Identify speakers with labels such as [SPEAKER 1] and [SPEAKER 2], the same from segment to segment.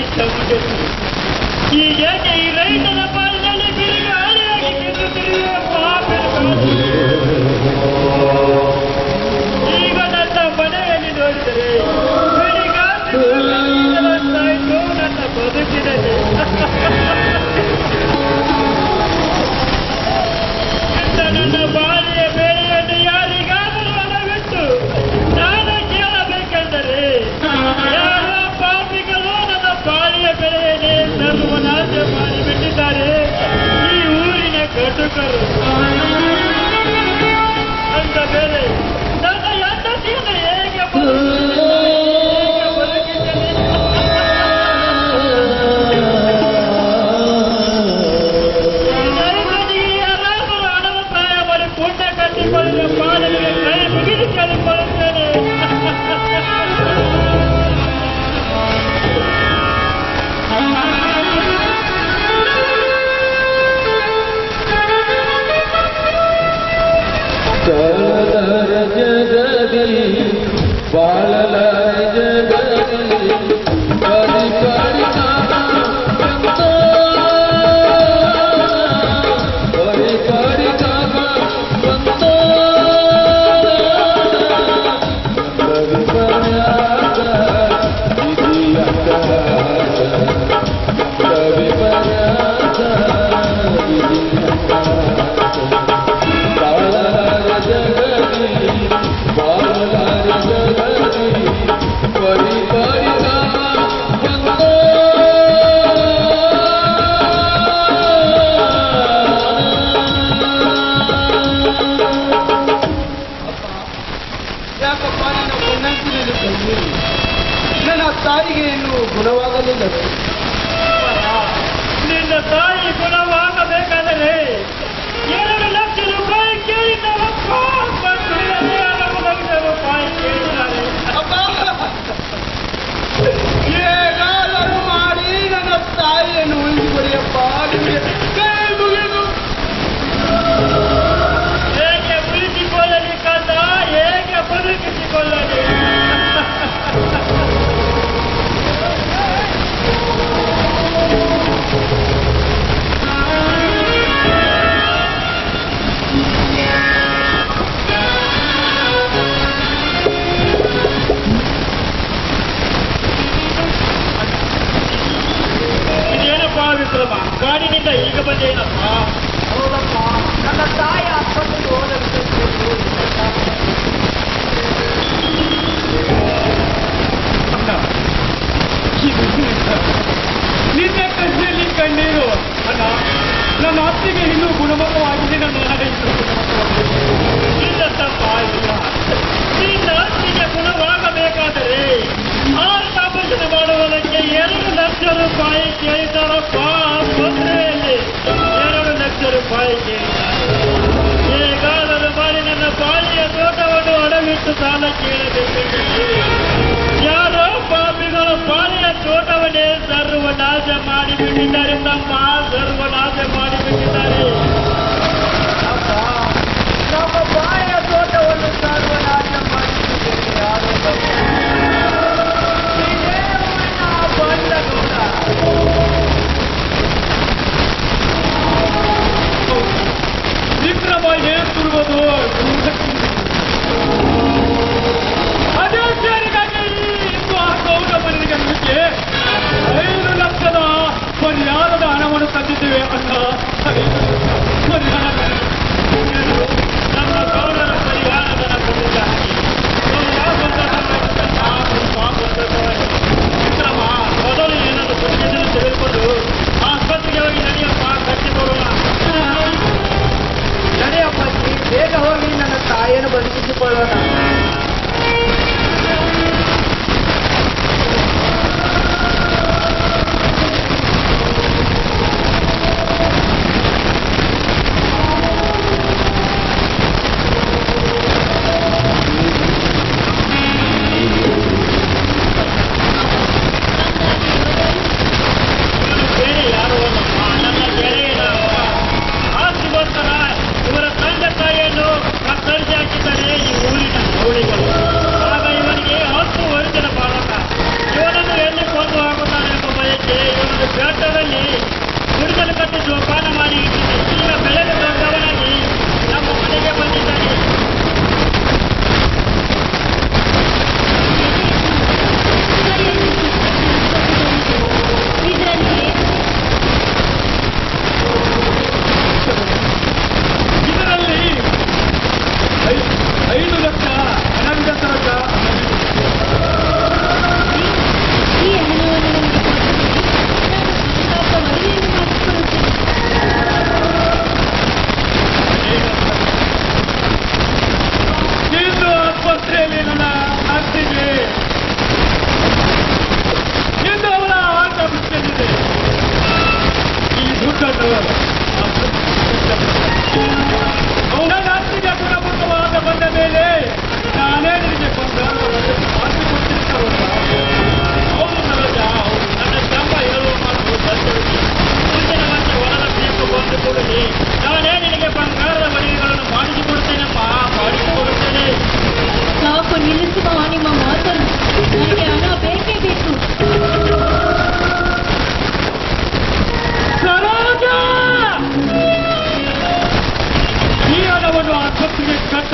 [SPEAKER 1] ఇష్టం ఉంటుంది ఈ ఏట ఈ Canta, caramba.
[SPEAKER 2] ಯಾಕಪ್ಪ ನನ್ನ ನನ್ನ ತಾಯಿಗೆ ಇನ್ನು ಗುಣವಾಗಲಿಲ್ಲವೇ?
[SPEAKER 3] ನಿನ್ನ ತಾಯಿ ಗುಣವಾಗಬೇಕಾದರೆ ಎರಡು ಲಕ್ಷ ರೂಪಾಯಿ ಕೇಳಿದ್ದಾರೆ
[SPEAKER 2] ಏನಾದರೂ ಮಾಡಿ ನನ್ನ ತಾಯಿಯನ್ನು ಉಳಿದುಕೊಳ್ಳಿಯಪ್ಪ ನಿಮಗೆ
[SPEAKER 3] ಸರ್ವನಾಶ ಮಾಡಿಬಿಟ್ಟಿದ್ದಾರೆ ತಮ್ಮ ಸರ್ವನಾಶ ಮಾಡಿಬಿಟ್ಟಿದ್ದಾರೆ.
[SPEAKER 2] ನಮ್ಮ ಬಾಯ ತೋಟವನ್ನು ಸರ್ವನಾಶ ಮಾಡಿಬಿಟ್ಟಿದ್ದಾರೆ.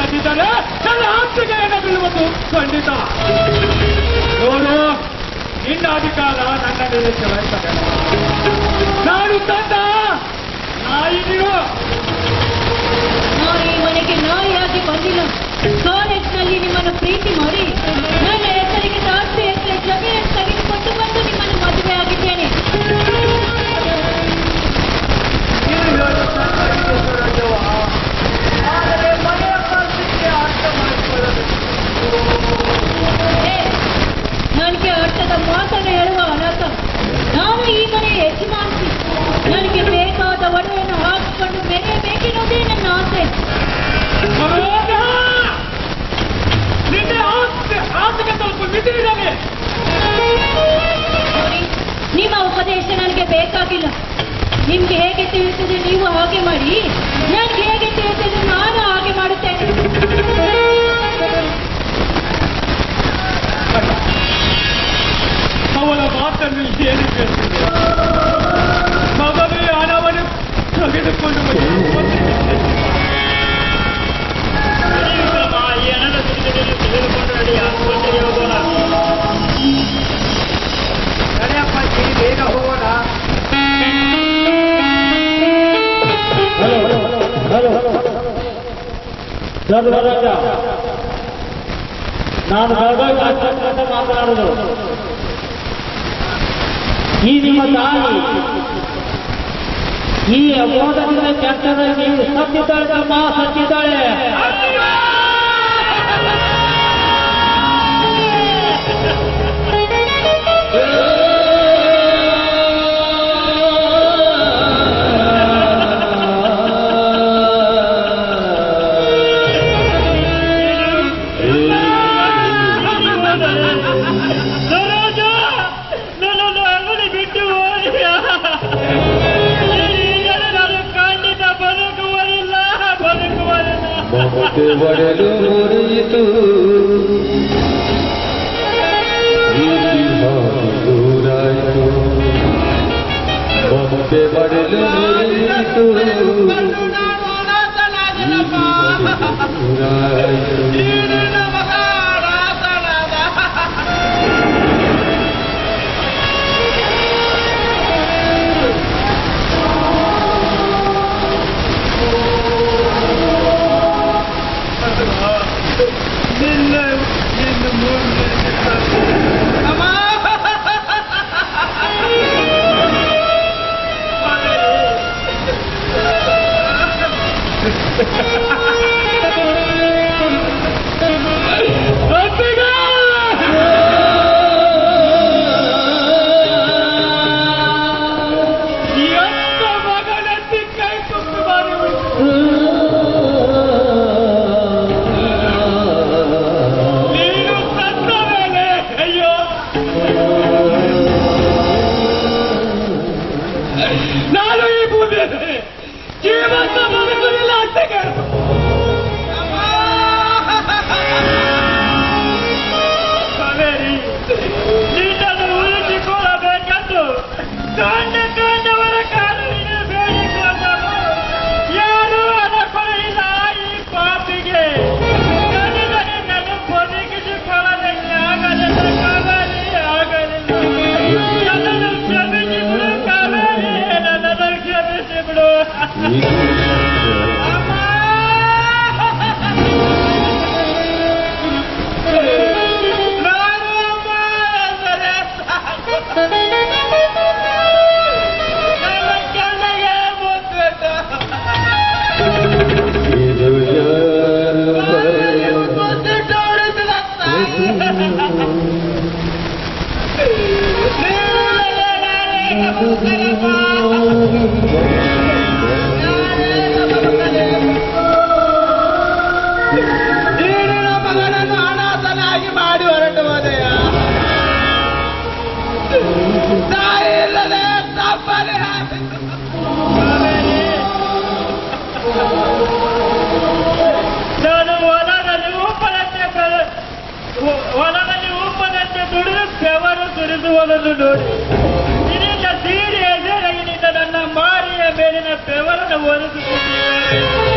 [SPEAKER 2] ತಂದಿದ್ದಾರೆ ನನ್ನ
[SPEAKER 3] ಆರ್ಥಿಕ ಏನ ಬೀಳುವುದು ಖಂಡಿತ. ನೋಡು ನಿನ್ನ
[SPEAKER 4] ಅಧಿಕಾರ ನನ್ನ ಮೇಲೆ ಚಲಾಯಿಸಲ್ಲ ನಾನು ತಂದ ನಾಯಿ ನೀನು.
[SPEAKER 5] ನಾನು ಈ ಮನೆಗೆ ನಾಯಿಯಾಗಿ ಬಂದಿಲ್ಲ. ಕಾಲೇಜ್ನಲ್ಲಿ ನಿಮ್ಮನ್ನು ಪ್ರೀತಿ ಮಾಡಿ ನನ್ನ ಹೆಸರಿಗೆ ಜಾಸ್ತಿ ಹೆಸರು ಜಮೀನನ್ನು ತೆಗೆದುಕೊಂಡು ಬಂದು ನಿಮ್ಮನ್ನು ಮದುವೆ ಆಗಿದ್ದೇನೆ. ನನಗೆ ಅರ್ಥದ ಮಾತನ್ನು ಹೇಳುವ ಅನಾಥ ನಾನು ಈ ಮನೆಯ ಯಜಮಾನ್ತಿ ನನಗೆ ಬೇಕಾದ ಒಡವೆಯನ್ನು ಹಾಕಿಕೊಂಡು ಬೇಕಿರೋದೇ ನನ್ನ ಆಸೆ. ನಿಮ್ಮ ಉಪದೇಶ ನನಗೆ ಬೇಕಾಗಿಲ್ಲ. ನಿಮ್ಗೆ ಹೇಗೆ ತಿಳಿಸಿದ್ರೆ ನೀವು ಹಾಗೆ ಮಾಡಿ. ನನಗೆ ಹೇಗೆ ತಿಳಿಸಿದ್ರೆ ನಾನು ಹಾಗೆ ಮಾಡುತ್ತೇನೆ.
[SPEAKER 4] ಅವಳ ಮಾತನ್ನು ಏನು ಕೇಳ್ತಿದೆ ಮಗನೇ ಹಣವನ್ನು ತೆಗೆದುಕೊಂಡು
[SPEAKER 2] ನಾನು ಬೆಳಗಾವಿ ಮಾತನಾಡುವುದು. ಈ ನಿಮ್ಮ ತಾಯಿ ಈ ಅಬೋಧದಿಂದ ಕೆಟ್ಟದ ನೀವು ಸತ್ತಿದ್ದಾಳೆ ತಮ್ಮ ಸತ್ತಿದ್ದಾಳೆ
[SPEAKER 4] ಬೆವರು ಸುರಿಸುವುದನ್ನು ನೋಡಿ. ಇದರಿಂದ ಸೀರೆ ಎದುರಗಿನಿಂದ ನನ್ನ ಮಾರಿಯ ಮೇಲಿನ ಬೆವರನ್ನು ಒರೆಸುತ್ತಿದ್ದೇನೆ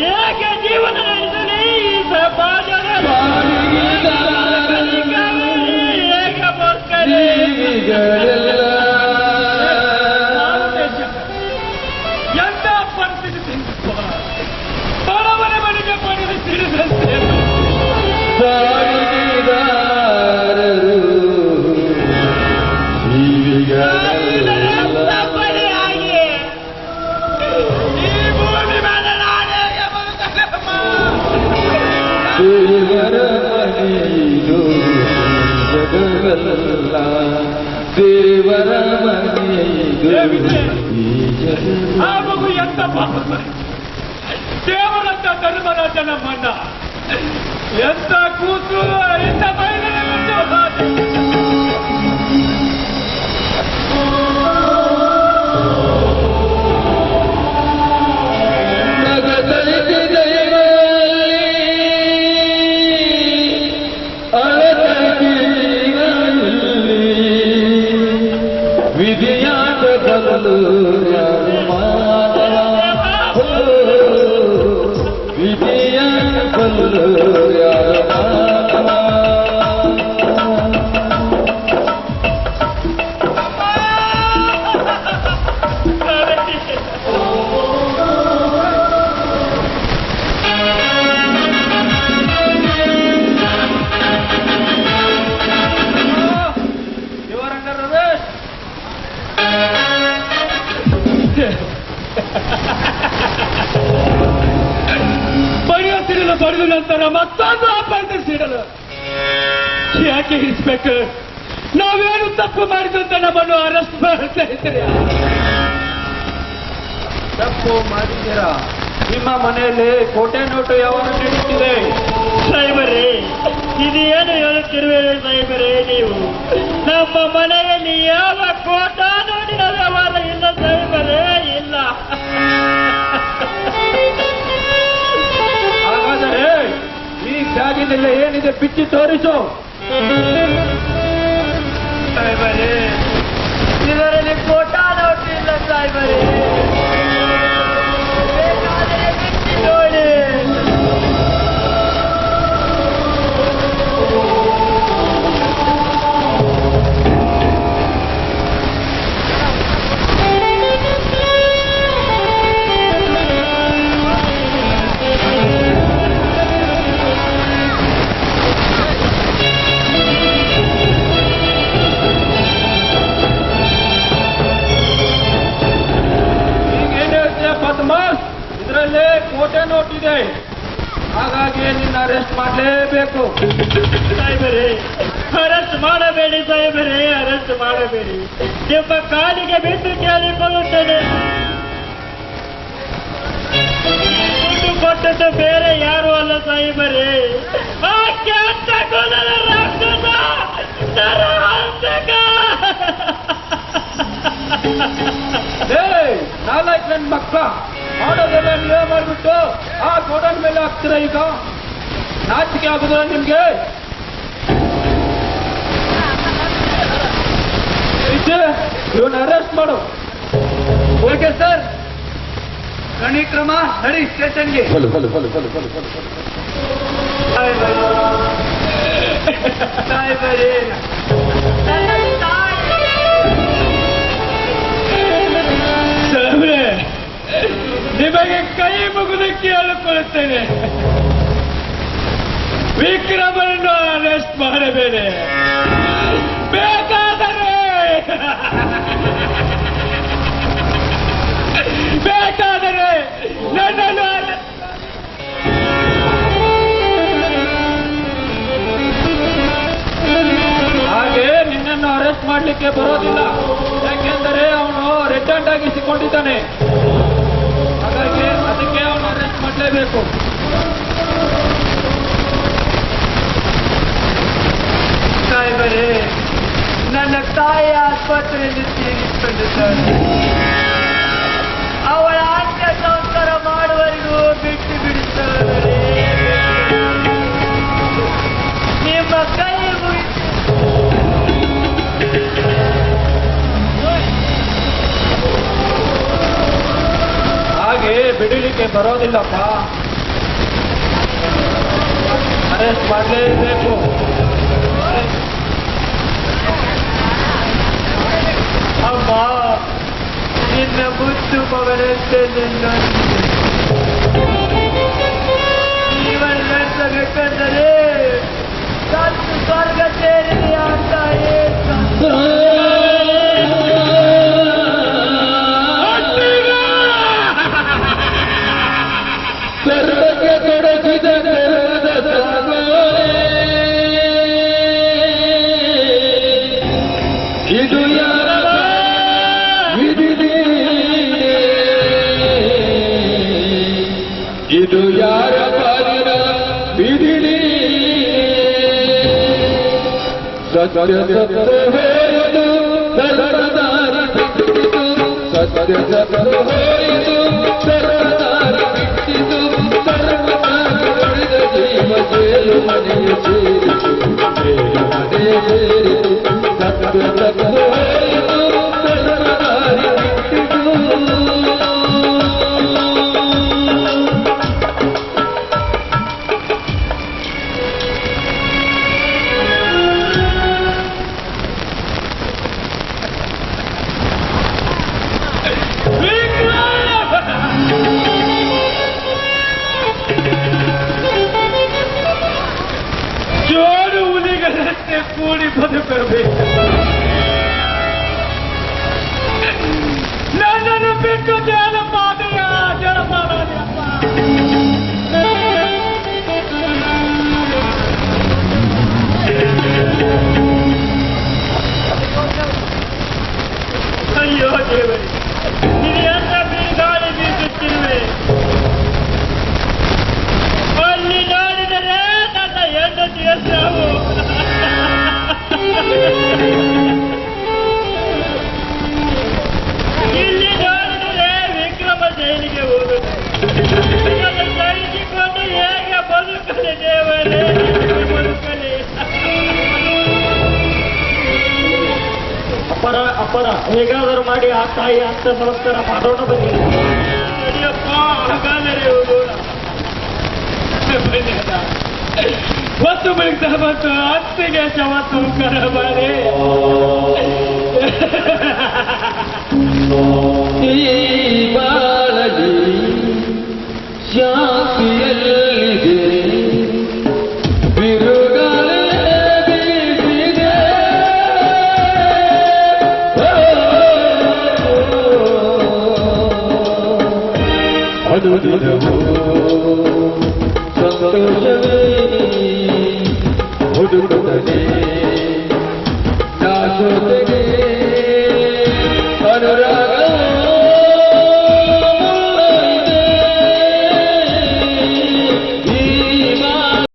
[SPEAKER 1] Chega de uma
[SPEAKER 3] ದೇವರ ಮನೆಯಿದು
[SPEAKER 2] ಈ
[SPEAKER 1] ಆ
[SPEAKER 3] ಜಗ
[SPEAKER 1] ಮಗು ಎಂತ ಪಾಪ ದೇವರಂತ ಧರ್ಮರಾಜ ನಮ್ಮಣ್ಣ ಎಂತ ಕೂಸು ಎಂತ ಮಹಿಳೆ बल्लभ ಮತ್ತೊಂದು ಸಿಡಲು ಯಾಕೆ ಇನ್ಸ್ಪೆಕ್ಟರ್? ನಾವೇನು ತಪ್ಪು ಮಾಡಿದಂತ ಅಂತ ನಮ್ಮನ್ನು ಅರೆಸ್ಟ್ ಮಾಡ್ತಾ ಇದ್ದೀರಿ?
[SPEAKER 6] ತಪ್ಪು ಮಾಡಿದ್ದೀರಾ? ನಿಮ್ಮ ಮನೆಯಲ್ಲಿ ಕೋಟೆ ನೋಟು ಯಾವಾಗ ನಡೀತಿದೆ
[SPEAKER 2] ಇದು ಏನು ಹೇಳುತ್ತಿರುವೆ ಸಾಹೇಬರೇ ನೀವು? ನಮ್ಮ ಮನೆಯಲ್ಲಿ ಯಾವ ಕೋಟ
[SPEAKER 6] ಈ ಬ್ಯಾಗಿನಲ್ಲಿ ಏನಿದೆ ಬಿಚ್ಚಿ ತೋರಿಸು. ನಾಲ್ಕು ನನ್ನ ಮಕ್ಕ. ಮಾಡೋದೆಲ್ಲ ನೀವೇ ಮಾಡಿಬಿಟ್ಟು ಆ ಗೋಡನ್ ಮೇಲೆ ಹಾಕ್ತೀರ ಈಗ? ನಾಚಿಕೆ ಆಗುದಿಲ್ಲ ನಿಮ್ಗೆ? ಇವನ್ನ ಅರೆಸ್ಟ್ ಮಾಡು. ಓಕೆ ಸರ್ ಗಣಿ ಕ್ರಮ ನಡಿ ಸ್ಟೇಷನ್ಗೆ.
[SPEAKER 3] ಫಲು
[SPEAKER 1] ನಿಮಗೆ ಕೈ ಮುಗಿದು ಕೇಳಿಕೊಳ್ಳುತ್ತೇನೆ ವಿಕ್ರಮನ್ನು ಅರೆಸ್ಟ್ ಮಾಡಬೇಡಿ. ಬೇಕಾದರೆ. ಬೇಕಾದರೆ ನನ್ನನ್ನು
[SPEAKER 6] ಹಾಗೆ ನಿನ್ನನ್ನು ಅರೆಸ್ಟ್ ಮಾಡಲಿಕ್ಕೆ ಬರೋದಿಲ್ಲ. ಯಾಕೆಂದರೆ ಅವನು ರೆಡ್ ಆಗಿ ಸಿಕ್ಕೊಂಡಿದ್ದಾನೆ ಹಾಗಾಗಿ ಅದಕ್ಕೆ ಅವನು ಅರೆಸ್ಟ್ ಮಾಡಲೇಬೇಕು ಸಾಹೇಬರೇ ನನ್ನ
[SPEAKER 3] ನನ್ನ ತಾಯಿ ತೀರಿಸಿಕೊಂಡಿದ್ದಾಳೆ ಅವಳ ಅಂತ್ಯ ಸಂಸ್ಕಾರ ಮಾಡುವರಿಗೂ ಬಿಟ್ಟು ಬಿಡುತ್ತಾರೆ ನಿಮ್ಮ ಕೈ ಹಾಗೆ ಬಿಡಲಿಕ್ಕೆ ಬರೋದಿಲ್ಲಪ್ಪ. ಅರೆಸ್ಟ್ ಮಾಡಲೇಬೇಕು. ನಿನ್ನ ಮುದ್ದು ಮಗನಂತೆ ನಿನ್ನ
[SPEAKER 2] ಇದು ಯಾರ ಪಾಲಿನ ವಿಧಿನೇ? ಸತ್ಯ ಸತ್ಯ ಹೋಯಿತು ಧರ್ಮದಾರಿ ಬಿಟ್ಟಿತು ಸತ್ಯ ಸತ್ಯ ಹೋಯಿತು ಧರ್ಮದಾರಿ ಬಿಟ್ಟಿತು ಧರ್ಮದಾರಿ ಹೊಡೆದ ಜೀವ ಜೇಲು ಮನೆಯ ಸೇರಿತು ಜೇಲು ಮನೆ ಸೇರಿತು ಸತ್ಯ ಸತ್ಯ ಹೋಯಿತು ಧರ್ಮದಾರಿ
[SPEAKER 6] ತಾಯಿ ಅಂತ ನಮಸ್ಕಾರ ಮಾಡೋಣ ಬನ್ನಿ.
[SPEAKER 1] ನಡಿಯಪ್ಪ ಹಾಗಾದರೆ. ಹೊತ್ತು ಬೆಳಗ್ತಾ ಬಂತು ಅತ್ತಿಗೆ ಶವ ಸಂಸ್ಕಾರ